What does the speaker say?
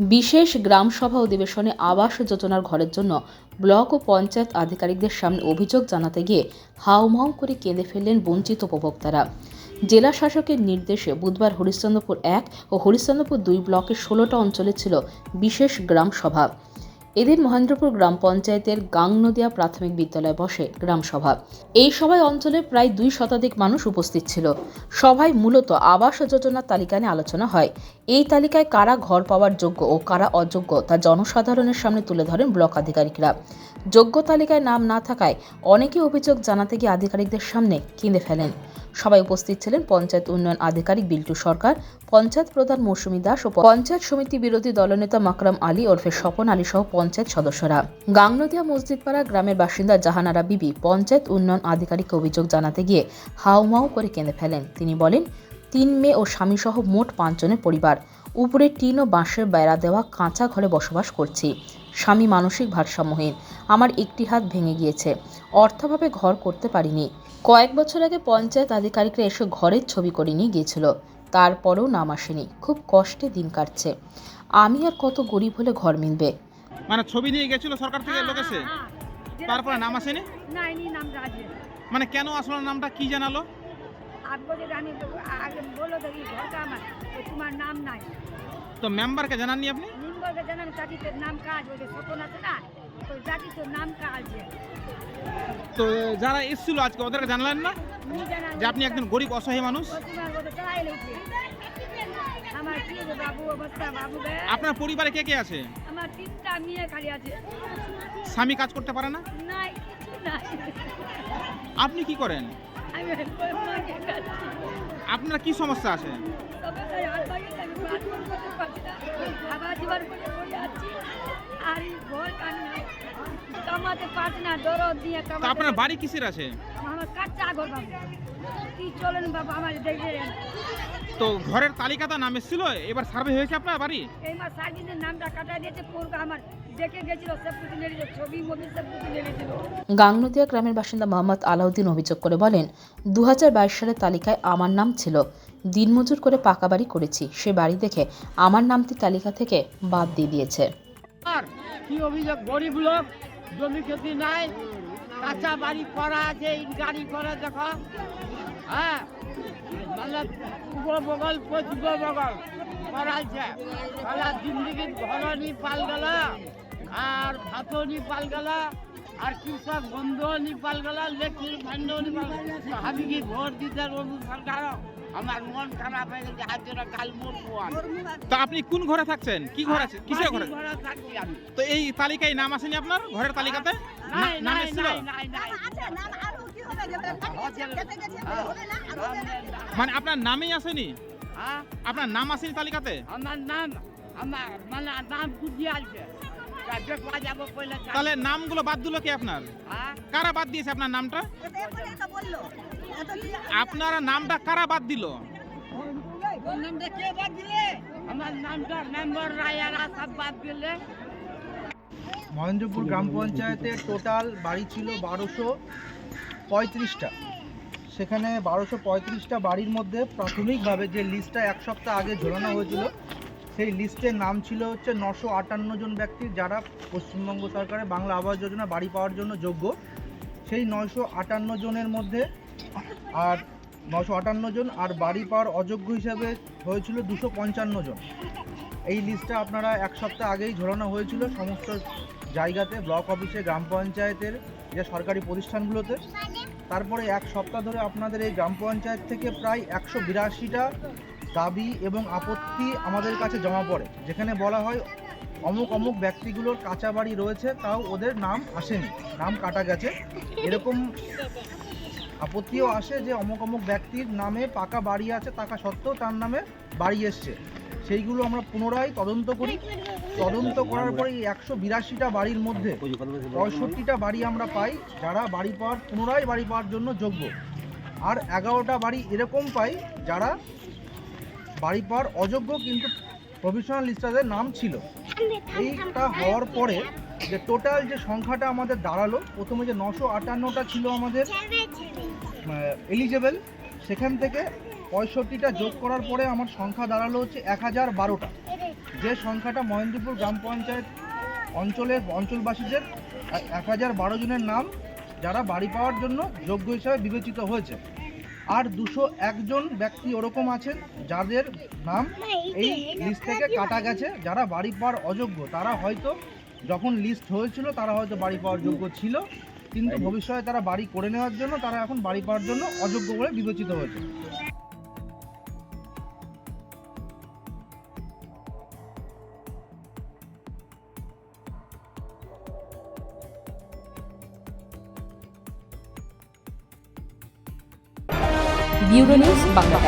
বিশেষ গ্রামসভা অধিবেশনে আবাস যোজনার ঘরের জন্য ব্লক ও পঞ্চায়েত আধিকারিকদের সামনে অভিযোগ জানাতে গিয়ে হাউমাউ করে কেঁদে ফেললেন বঞ্চিত উপভোক্তারা। জেলা শাসকের নির্দেশে বুধবার হরিশ্চন্দ্রপুর এক ও হরিশ্চন্দ্রপুর দুই ব্লকের ষোলোটা অঞ্চলে ছিল বিশেষ গ্রাম সভা। এদিন মহেন্দ্রপুর গ্রাম পঞ্চায়েতের গাংনদিয়া প্রাথমিক বিদ্যালয়ে বসে গ্রাম সভা। এই সভায় অঞ্চলের প্রায় দুই শতাধিক মানুষ উপস্থিত ছিল। সভায় মূলত আবাস যোজনার তালিকা নিয়ে আলোচনা হয়। এই তালিকায় কারা ঘর পাওয়ার যোগ্য ও কারা অযোগ্য তা জনসাধারণের সামনে তুলে ধরেন ব্লক আধিকারিকরা। যোগ্য তালিকায় নাম না থাকায় অনেকে অভিযোগ জানাতে গিয়ে আধিকারিকদের সামনে কিনে ফেলেন। সবাই উপস্থিত ছিলেন পঞ্চায়েত উন্নয়ন আধিকারিক বিল্টু সরকার, পঞ্চায়েত প্রধান মৌসুমী দাস ও পঞ্চায়েত সমিতি বিরোধী দলনেতা মাকরাম আলী ওরফে স্বপন আলী সহ পঞ্চায়েত সদস্যরা। গাংনদিয়া মসজিদপাড়া গ্রামের বাসিন্দা জাহানারা বিবি পঞ্চায়েত উন্নয়ন আধিকারিককে অভিযোগ জানাতে গিয়ে হাউমাউ করে কেঁদে ফেলেন। তিনি বলেন, তিন মেয়ে ও স্বামীসহ মোট পাঁচজনের পরিবার। উপরে টিন ও বাঁশের বেড়া দেওয়া কাঁচা ঘরে বসবাস করছি। স্বামী মানসিক ভারসাম্যহীন। আমার একটি হাত ভেঙে গিয়েছে। অর্থাভাবে ঘর করতে পারিনি। কয়েক বছর আগে পঞ্চায়েত আধিকারিকরা এসে ঘরের ছবি করে নিয়ে গিয়েছিল। তারপরেও নাম আসেনি। খুব কষ্টে দিন কাটছে। আমি আর কত গরিব হলে ঘর মিলবে? মানে ছবি নিয়ে গেছিল সরকার থেকে লোক এসে? তারপরে নাম আসেনি? মানে কেন আসলো নামটা কি জানালো? তো মেম্বারকে জানাননি আপনি? বলবে নাম কাজ স্বপন আছে না? তো নাম কাজ তো যারা এসেছিল আজকে ওদেরকে জানলেন না? যে আপনি একজন গরিব অসহায় মানুষ? আপনার পরিবারে কে কে আছে? আছে। স্বামী কাজ করতে পারে না? আপনি কি করেন? আপনার কি সমস্যা আছে? আপনার বাড়ি কিসের আছে? আমার কাচ্চা ঘর বাবু। কি চলেন বাবা আমার দেখে তো ঘরের তালিকাটা নাম এসেছিল এবার সার্ভে হয়েছে আপনার বাড়ি? এই মাস সার্ভিসের নামটা কাটা দিয়েছে পূর্ব আমার গাংনদিয়া গ্রামের বাসিন্দা মোহাম্মদ আলাউদ্দিন অভিযোগ করে বলেন দু হাজার বাইশ সালের তালিকায় আমার নাম ছিল। দিনমজুর করে পাকা বাড়ি করেছি সে বাড়ি দেখে আমার নামটি তালিকা থেকে বাদ দিয়ে দিয়েছে। কি অভিযোগ? গরিব লোক জমি ক্ষতি নাই কাঁচা বাড়ি করা আছে ইট গাড়ি করা দেখো। হ্যাঁ মানে পূর্ব বগল পশ্চিম বগল করাইছে কলা জিন্দগি ঘরনি পাল গেল আর ভাতনি পাল গেল আর কৃষক বন্ধুনি পাল গেল লেখির ভান্ডনি পাল আমি কি ভোট দিতে রবি সরকার? আমার মন খারাপ হয়ে গেছে আজ কাল মরবো আমি তো আপনি কোন ঘরে থাকছেন? কি ঘর আছে? কিসের ঘরে? ঘরে থাকি আমি। তো এই তালিকায় নাম আসেনি আপনার ঘরের তালিকাতে? না- নাম মানে আপনার নামেই আসেনি? হ্যাঁ? আপনার নাম আসেনি তালিকাতে? আমার নাম আমার মানে নাম তাহলে নামগুলো বাদ দিল কে আপনার? হ্যাঁ? কারা বাদ দিয়েছে আপনার নামটা? আপনার নামটা কারা বাদ দিল? নামটা কে বাদ দিলে? আমার নামটা মেম্বার রায়ারা সব বাদ দিলে। মহেন্দ্রপুর গ্রাম পঞ্চায়েতের টোটাল বাড়ি ছিল বারোশো পঁয়ত্রিশটা। সেখানে বারোশো পঁয়ত্রিশটা বাড়ির মধ্যে প্রাথমিকভাবে যে লিস্টটা এক সপ্তাহ আগে ঝোলানো হয়েছিল, সেই লিস্টের নাম ছিল হচ্ছে নশো আটান্ন জন ব্যক্তি যারা পশ্চিমবঙ্গ সরকারের বাংলা আবাস যোজনা বাড়ি পাওয়ার জন্য যোগ্য। সেই নশো আটান্ন জনের মধ্যে আর নশো আটান্ন জন আর বাড়ি পাওয়ার অযোগ্য হিসাবে হয়েছিল দুশো পঞ্চান্ন জন। এই লিস্টটা আপনারা এক সপ্তাহ আগেই ঝোলানো হয়েছিল, সমস্ত জায়গাতে, ব্লক অফিসে, গ্রাম পঞ্চায়েতের যে সরকারি প্রতিষ্ঠানগুলোতে। তারপরে এক সপ্তাহ ধরে আপনাদের এই গ্রাম পঞ্চায়েত থেকে প্রায় একশো বিরাশিটা দাবি এবং আপত্তি আমাদের কাছে জমা পড়ে। যেখানে বলা হয়, অমুক অমুক ব্যক্তিগুলোর কাঁচা বাড়ি রয়েছে, তাও ওদের নাম আসেনি, নাম কাটা গেছে। এরকম আপত্তিও আসে যে অমুক অমুক ব্যক্তির নামে পাকা বাড়ি আছে থাকা সত্ত্বেও তার নামে বাড়ি এসছে। সেইগুলো আমরা পুনরায় তদন্ত করি। তদন্ত করার পরে এই একশো বিরাশিটা বাড়ির মধ্যে পঁয়ষট্টিটা বাড়ি আমরা পাই, যারা বাড়ি পাওয়ার, পুনরায় বাড়ি পাওয়ার জন্য যোগ্য। আর এগারোটা বাড়ি এরকম পাই, যারা বাড়ি পাওয়ার অযোগ্য কিন্তু প্রফেশনাল লিস্টারদের নাম ছিল। এইটা হওয়ার পরে যে টোটাল যে সংখ্যাটা আমাদের দাঁড়াল, প্রথমে যে নশো আটান্নটা ছিল আমাদের এলিজেবেল সেখান থেকে পঁয়ষট্টিটা যোগ করার পরে আমার সংখ্যা দাঁড়াল হচ্ছে এক হাজার বারোটা। যে সংখ্যাটা মহেন্দ্রপুর গ্রাম পঞ্চায়েত অঞ্চলের অঞ্চলবাসীদের এক হাজার বারো জনের নাম যারা বাড়ি পাওয়ার জন্য যোগ্য হিসাবে বিবেচিত হয়েছে। আর দুশো একজন ব্যক্তি ওরকম আছেন যাদের নাম এই লিস্ট থেকে কাটা গেছে। যারা বাড়ি পাওয়ার অযোগ্য, তারা হয়তো যখন লিস্ট হয়েছিল, তারা হয়তো বাড়ি পাওয়ার যোগ্য ছিল। কিন্তু ভবিষ্যতে তারা বাড়ি করে নেওয়ার জন্য, তারা এখন বাড়ি পাওয়ার জন্য অযোগ্য বলে বিবেচিত হয়েছে। Bureau news Bangla